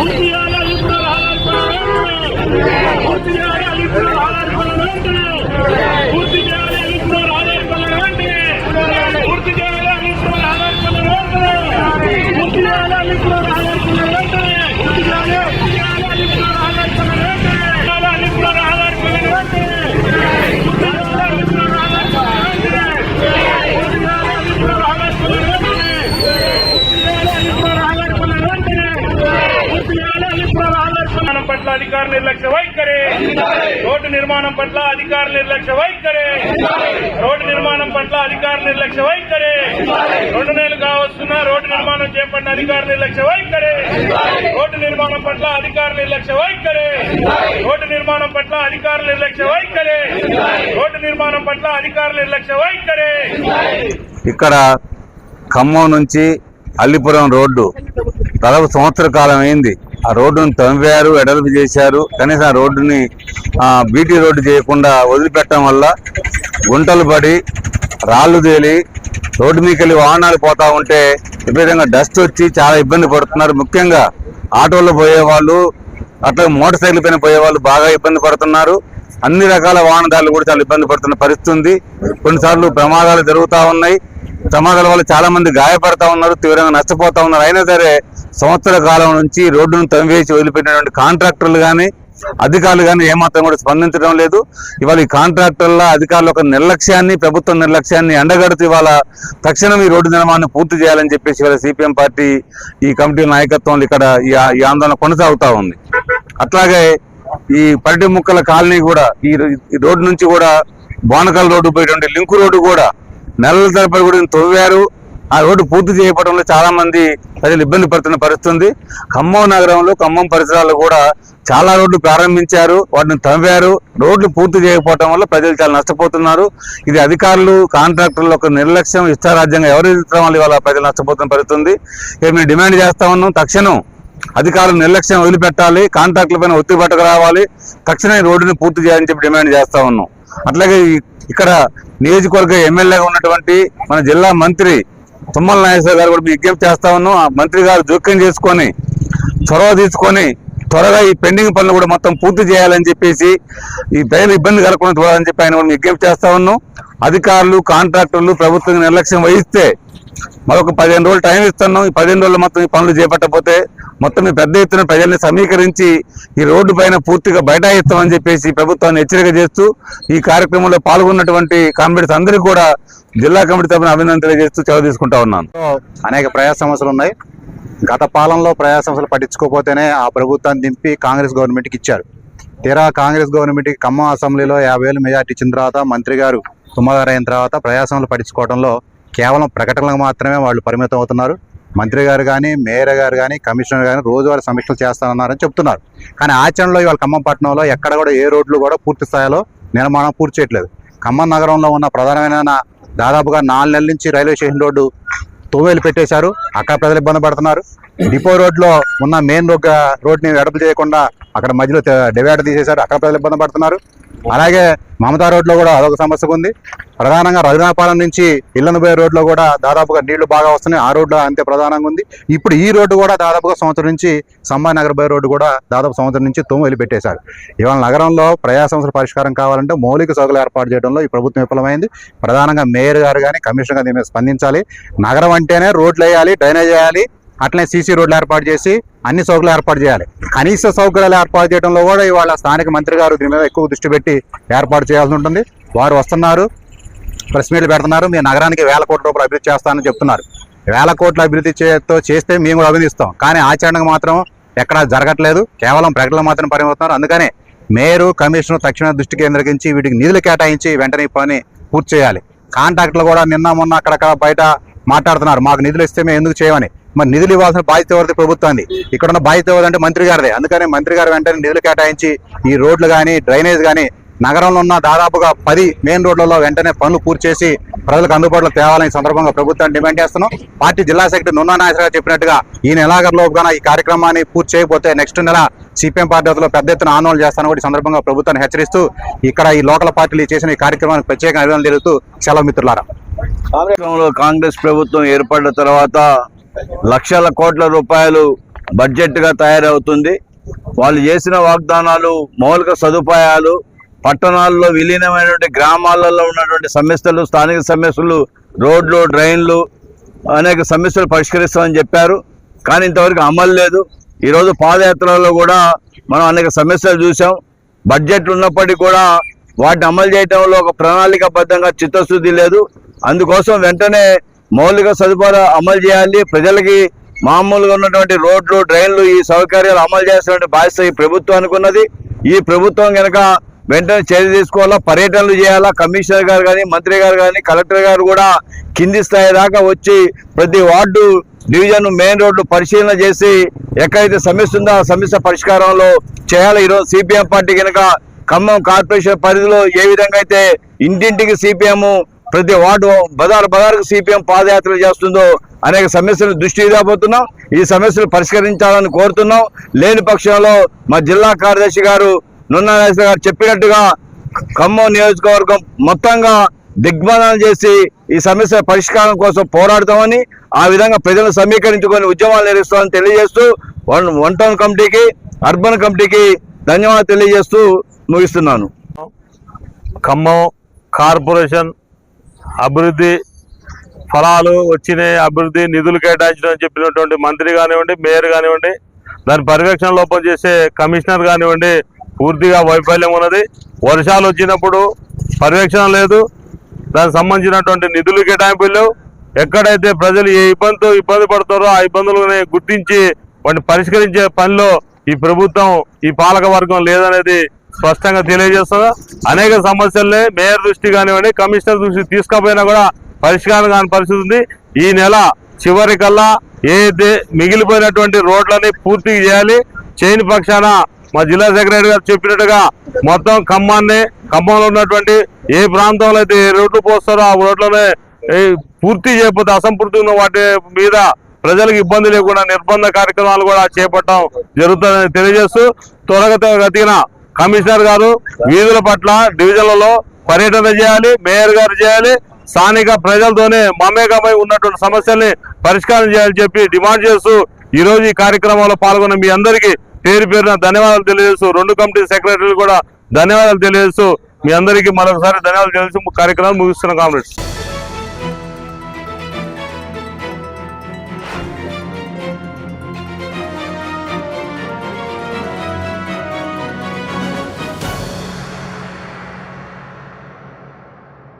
উনি పట్ల అధికార నిర్లక్ష్య వైఖరి. రోడ్డు నిర్మాణం పట్ల అధికార నిర్లక్ష్య వైఖరి. రోడ్డు నిర్మాణం పట్ల అధికార నిర్లక్ష్య వైఖరి. రెండు నెలలు కావస్తున్న రోడ్డు నిర్మాణం చేపట్టిన అధికార నిర్లక్ష్య వైఖరి. రోడ్డు నిర్మాణం పట్ల అధికార నిర్లక్ష్య వైఖరి. రోడ్డు నిర్మాణం పట్ల అధికార నిర్లక్ష్య వైఖరి. రోడ్డు నిర్మాణం పట్ల అధికార నిర్లక్ష్య వైఖరి. ఇక్కడ ఖమ్మం నుంచి అల్లిపురం రోడ్డు. దాదాపు సంవత్సర కాలం అయింది. ఆ రోడ్డును తవ్వారు ఎడల్పు చేశారు. కనీసం ఆ రోడ్డుని బీటీ రోడ్డు చేయకుండా వదిలిపెట్టడం వల్ల గుంటలు పడి రాళ్ళు తేలి రోడ్డు మీకెళ్ళి వాహనాలు పోతా ఉంటే విపరీతంగా డస్ట్ వచ్చి చాలా ఇబ్బంది పడుతున్నారు. ముఖ్యంగా ఆటోలో పోయేవాళ్ళు అట్లా మోటార్ సైకిల్ పైన పోయేవాళ్ళు బాగా ఇబ్బంది పడుతున్నారు. అన్ని రకాల వాహనదారులు కూడా చాలా ఇబ్బంది పడుతున్న పరిస్థితి ఉంది. కొన్నిసార్లు ప్రమాదాలు జరుగుతూ ఉన్నాయి. ప్రమాదాల వల్ల చాలా మంది గాయపడతా ఉన్నారు తీవ్రంగా నష్టపోతా ఉన్నారు. అయినా సరే సంవత్సర కాలం నుంచి రోడ్డును తవ్వేసి వదిలిపెట్టినటువంటి కాంట్రాక్టర్లు కానీ అధికారులు కానీ ఏమాత్రం కూడా స్పందించడం లేదు. ఇవాళ ఈ కాంట్రాక్టర్ల అధికారుల ఒక నిర్లక్ష్యాన్ని ప్రభుత్వ నిర్లక్ష్యాన్ని ఎండగడుతూ ఇవాళ తక్షణం ఈ రోడ్డు నిర్మాణాన్ని పూర్తి చేయాలని చెప్పేసి ఇవాళ సిపిఎం పార్టీ ఈ కమిటీ నాయకత్వంలో ఇక్కడ ఈ ఆందోళన కొనసాగుతా ఉంది. అట్లాగే ఈ పరటి ముక్కల కాలనీ కూడా ఈ రో- ఈ రోడ్డు నుంచి కూడా బోనకల్ రోడ్డు పోయేటువంటి లింకు రోడ్డు కూడా నెలల తరబడి కూడా తవ్వారు. ఆ రోడ్డు పూర్తి చేయకపోవడంలో చాలా మంది ప్రజలు ఇబ్బంది పడుతున్న పరిస్థితుంది. ఖమ్మం నగరంలో ఖమ్మం పరిసరాల్లో కూడా చాలా రోడ్లు ప్రారంభించారు వాటిని తవ్వారు. రోడ్లు పూర్తి చేయకపోవడం వల్ల ప్రజలు చాలా నష్టపోతున్నారు. ఇది అధికారులు కాంట్రాక్టర్లు ఒక నిర్లక్ష్యం ఇష్టారాజ్యంగా ఎవరు వల్ల ఇవాళ ప్రజలు నష్టపోతున్న పరిస్థితుంది. ఇక మేము డిమాండ్ చేస్తా ఉన్నాం తక్షణం అధికారులు నిర్లక్ష్యం వదిలిపెట్టాలి కాంట్రాక్టుల పైన ఒత్తిడి పట్టకు రావాలి. తక్షణం రోడ్డుని పూర్తి చేయాలని చెప్పి డిమాండ్ చేస్తా ఉన్నాం. అట్లాగే ఇక్కడ నియోజకవర్గ ఎమ్మెల్యేగా ఉన్నటువంటి మన జిల్లా మంత్రి తుమ్మల నాగేశ్వర గారు కూడా విజ్ఞప్తి చేస్తా ఉన్నాం. ఆ మంత్రి గారు జోక్యం చేసుకొని చొరవ తీసుకొని త్వరగా ఈ పెండింగ్ పనులు కూడా మొత్తం పూర్తి చేయాలని చెప్పేసి ఈ ప్రజలు ఇబ్బంది కలగకుండా చూడాలని చెప్పి ఆయన కూడా విజ్ఞప్తి చేస్తా ఉన్నాం. అధికారులు కాంట్రాక్టర్లు ప్రభుత్వం నిర్లక్ష్యం వహిస్తే మరొక పదిహేను రోజులు టైం ఇస్తున్నాం. ఈ పదిహేను రోజులు మొత్తం ఈ పనులు చేపట్టకపోతే మొత్తం ఈ పెద్ద ఎత్తున ప్రజల్ని సమీకరించి ఈ రోడ్డు పైన పూర్తిగా బైఠాయిస్తామని చెప్పేసి ప్రభుత్వాన్ని హెచ్చరిక చేస్తూ ఈ కార్యక్రమంలో పాల్గొన్నటువంటి కామ్రేడ్స్ అందరికీ కూడా జిల్లా కమిటీ తరఫున అభినందన తెలియజేస్తూ చదువు తీసుకుంటా ఉన్నాను. అనేక ప్రజా సమస్యలు ఉన్నాయి. గత పాలనలో ప్రజా సమస్యలు పట్టించుకోకపోతేనే ఆ ప్రభుత్వాన్ని దింపి కాంగ్రెస్ గవర్నమెంట్కి ఇచ్చారు. తీరా కాంగ్రెస్ గవర్నమెంట్కి ఖమ్మం అసెంబ్లీలో యాభై వేలు మెజార్టీ ఇచ్చిన తర్వాత మంత్రి గారు తుమ్మగారు అయిన తర్వాత ప్రజా సమస్యలు పట్టించుకోవడంలో కేవలం ప్రకటనలకు మాత్రమే వాళ్ళు పరిమితం అవుతున్నారు. మంత్రి గారు కానీ మేయర్ గారు కానీ కమిషనర్ కానీ రోజువారీ సమీక్షలు చేస్తానన్నారని చెప్తున్నారు. కానీ ఆచరణలో ఇవాళ ఖమ్మం పట్టణంలో ఎక్కడ కూడా ఏ రోడ్లు కూడా పూర్తి స్థాయిలో నిర్మాణం పూర్తి చేయట్లేదు. ఖమ్మం నగరంలో ఉన్న ప్రధానమైన దాదాపుగా నాలుగు నెలల నుంచి రైల్వే స్టేషన్ రోడ్డు తోవేలు పెట్టేశారు. అక్కడ ప్రజలు ఇబ్బంది పడుతున్నారు. డిపో రోడ్లో ఉన్న మెయిన్ రోడ్ రోడ్ని వెడపు చేయకుండా అక్కడ మధ్యలో డివైడర్ తీసేశారు. అక్కడ ప్రజలు ఇబ్బంది పడుతున్నారు. అలాగే మమతా రోడ్లో కూడా అదొక సమస్య ఉంది. ప్రధానంగా రఘునాపాలెం నుంచి ఇల్లనబోయే రోడ్లో కూడా దాదాపుగా నీళ్ళు బాగా వస్తున్నాయి. ఆ రోడ్లో అంతే ప్రధానంగా ఉంది. ఇప్పుడు ఈ రోడ్డు కూడా దాదాపుగా సంవత్సరం నుంచి సంబాయి నగర్ రోడ్డు కూడా దాదాపు సంవత్సరం నుంచి తొమ్మిది పెట్టేశారు ఇవాళ నగరంలో ప్రజా సమస్యల పరిష్కారం కావాలంటే మౌలిక సౌకర్యాలు ఏర్పాటు చేయడంలో ఈ ప్రభుత్వం విఫలమైంది. ప్రధానంగా మేయర్ గారు కానీ కమిషనర్ గారు దీని మీద స్పందించాలి. నగరం అంటేనే రోడ్లు వేయాలి డ్రైనేజ్ వేయాలి. అట్లనే సీసీ రోడ్లు ఏర్పాటు చేసి అన్ని సౌకర్యాలు ఏర్పాటు చేయాలి. కనీస సౌకర్యాలు ఏర్పాటు చేయడంలో కూడా ఇవాళ స్థానిక మంత్రి గారు దీని మీద ఎక్కువ దృష్టి పెట్టి ఏర్పాటు చేయాల్సి ఉంటుంది. వారు వస్తున్నారు ప్రెస్ మీట్లు పెడుతున్నారు. మీ నగరానికి వేల కోట్ల రూపాయలు అభివృద్ధి చేస్తానని చెప్తున్నారు. వేల కోట్ల అభివృద్ధి చేతో చేస్తే మేము కూడా అభినందిస్తాం. కానీ ఆచరణకు మాత్రం ఎక్కడా జరగట్లేదు. కేవలం ప్రకటనలు మాత్రం పరిమితున్నారు అందుకనే మేయరు కమిషనర్ తక్షణ దృష్టి కేంద్రీకరించి వీటికి నిధులు కేటాయించి వెంటనే ఈ పని పూర్తి చేయాలి. కాంట్రాక్టులు కూడా నిన్న మొన్న అక్కడక్కడ బయట మాట్లాడుతున్నారు. మాకు నిధులు ఇస్తే మేము ఎందుకు చేయమని. మరి నిధులు ఇవ్వాల్సిన బాధ్యత ఎవరిది? ప్రభుత్వాన్ని ఇక్కడ ఉన్న బాధ్యత అంటే మంత్రి గారిదే. అందుకనే మంత్రి గారు వెంటనే నిధులు కేటాయించి ఈ రోడ్లు కానీ డ్రైనేజ్ కానీ నగరంలో ఉన్న దాదాపుగా పది మెయిన్ రోడ్లలో వెంటనే పనులు పూర్తి చేసి ప్రజలకు అందుబాటులో తేవాలని సందర్భంగా ప్రభుత్వాన్ని డిమాండ్ చేస్తున్నాం. పార్టీ జిల్లా సెక్రటరీ నున్నా నాగేశ్వర గారు చెప్పినట్టుగా ఈ నెలాఖరులోపుగా ఈ కార్యక్రమాన్ని పూర్తి చేయకపోతే నెక్స్ట్ నెల సిపిఎం పార్టీ పెద్ద ఎత్తున ఆందోళన చేస్తాను కూడా సందర్భంగా ప్రభుత్వాన్ని హెచ్చరిస్తూ ఇక్కడ ఈ లోకల్ పార్టీలు చేసిన ఈ కార్యక్రమానికి ప్రత్యేక అభినందనలు తెలుపుతూ సెలవు మిత్రులారా. కాంగ్రెస్ ప్రభుత్వం ఏర్పడిన తర్వాత లక్షల కోట్ల రూపాయలు బడ్జెట్గా తయారవుతుంది. వాళ్ళు చేసిన వాగ్దానాలు మౌలిక సదుపాయాలు పట్టణాల్లో విలీనమైనటువంటి గ్రామాలలో ఉన్నటువంటి సమస్యలు స్థానిక సమస్యలు రోడ్లు డ్రైన్లు అనేక సమస్యలు పరిష్కరిస్తామని చెప్పారు. కానీ ఇంతవరకు అమలు లేదు. ఈరోజు పాదయాత్రలో కూడా మనం అనేక సమస్యలు చూసాం బడ్జెట్ ఉన్నప్పటికీ కూడా వాటిని అమలు చేయడంలో ఒక ప్రణాళికాబద్ధంగా చిత్తశుద్ధి లేదు. అందుకోసం వెంటనే మౌలిక సదుపాయాలు అమలు చేయాలి. ప్రజలకి మామూలుగా ఉన్నటువంటి రోడ్లు డ్రైన్లు ఈ సౌకర్యాలు అమలు చేసినటువంటి బాధ్యత ఈ ప్రభుత్వానికి ఉన్నది ఈ ప్రభుత్వం కనుక వెంటనే చర్య తీసుకోవాలా? పర్యటనలు చేయాలా? కమిషనర్ గారు కానీ మంత్రి గారు కానీ కలెక్టర్ గారు కూడా కింది స్థాయి దాకా వచ్చి ప్రతి వార్డు డివిజన్ మెయిన్ రోడ్లు పరిశీలన చేసి ఎక్కడైతే సమస్య ఉందో ఆ సమస్య పరిష్కారంలో చేయాలి. ఈరోజు సిపిఎం పార్టీ కనుక ఖమ్మం కార్పొరేషన్ పరిధిలో ఏ విధంగా అయితే ఇంటింటికి సిపిఎం ప్రతి వార్డు బజార్ బజార్కు సిపిఎం పాదయాత్రలు చేస్తుందో అనేక సమస్యలు దృష్టి రాబోతున్నాం ఈ సమస్యలు పరిష్కరించాలని కోరుతున్నాం. లేని పక్షంలో మా జిల్లా కార్యదర్శి గారు నున్నా నాగేశ్వర గారు చెప్పినట్టుగా ఖమ్మం నియోజకవర్గం మొత్తంగా దిగ్బంధనం చేసి ఈ సమస్య పరిష్కారం కోసం పోరాడతామని ఆ విధంగా ప్రజలను సమీకరించుకొని ఉద్యమాలు నిర్వహిస్తామని తెలియజేస్తూ వన్ వన్ టౌన్ కమిటీకి అర్బన్ కమిటీకి ధన్యవాదాలు తెలియజేస్తూ ముగిస్తున్నాను. ఖమ్మం కార్పొరేషన్ అభివృద్ధి ఫలాలు వచ్చినాయి అభివృద్ధి నిధులు కేటాయించడం అని చెప్పినటువంటి మంత్రి కానివ్వండి మేయర్ కానివ్వండి దాని పర్యవేక్షణ లోపం చేసే కమిషనర్ కానివ్వండి పూర్తిగా వైఫల్యం ఉన్నది. వర్షాలు వచ్చినప్పుడు పర్యవేక్షణ లేదు. దానికి సంబంధించినటువంటి నిధులు కేటాయింపులు ఎక్కడైతే ప్రజలు ఏ ఇబ్బందితో ఇబ్బంది పడతారో ఆ ఇబ్బందులని గుర్తించి వాటిని పరిష్కరించే పనిలో ఈ ప్రభుత్వం ఈ పాలక వర్గం లేదనేది స్పష్టంగా తెలియజేస్తుంది? అనేక సమస్యలనే మేయర్ దృష్టి కానివ్వండి కమిషనర్ దృష్టి తీసుకపోయినా కూడా పరిష్కారం కాని పరిస్థితి ఉంది. ఈ నెల చివరి కల్లా ఏదైతే మిగిలిపోయినటువంటి రోడ్లని పూర్తి చేయాలి. చేయని పక్షాన మా జిల్లా సెక్రటరీ గారు చెప్పినట్టుగా మొత్తం ఖమ్మాన్ని ఖమ్మంలో ఉన్నటువంటి ఏ ప్రాంతంలో అయితే ఏ రోడ్లు పోస్తారో ఆ రోడ్లనే పూర్తి చేయకపోతే అసంపూర్తి ఉన్న వాటి మీద ప్రజలకు ఇబ్బంది లేకుండా నిర్బంధ కార్యక్రమాలు కూడా చేపట్టడం జరుగుతుందని తెలియజేస్తూ త్వరగా గతిన కమిషనర్ గారు వీధుల పట్ల డివిజన్లలో పర్యటన చేయాలి మేయర్ గారు చేయాలి స్థానిక ప్రజలతోనే మమేకమై ఉన్నటువంటి సమస్యల్ని పరిష్కారం చేయాలని చెప్పి డిమాండ్ చేస్తూ ఈ రోజు ఈ కార్యక్రమంలో పాల్గొన్న మీ అందరికీ పేరు పేరున ధన్యవాదాలు తెలియజేస్తూ రెండు కమిటీ సెక్రటరీలు కూడా ధన్యవాదాలు తెలియజేస్తూ మీ అందరికీ మరొకసారి ధన్యవాదాలు తెలియజేస్తూ కార్యక్రమం ముగిస్తున్న కామ్రేడ్స్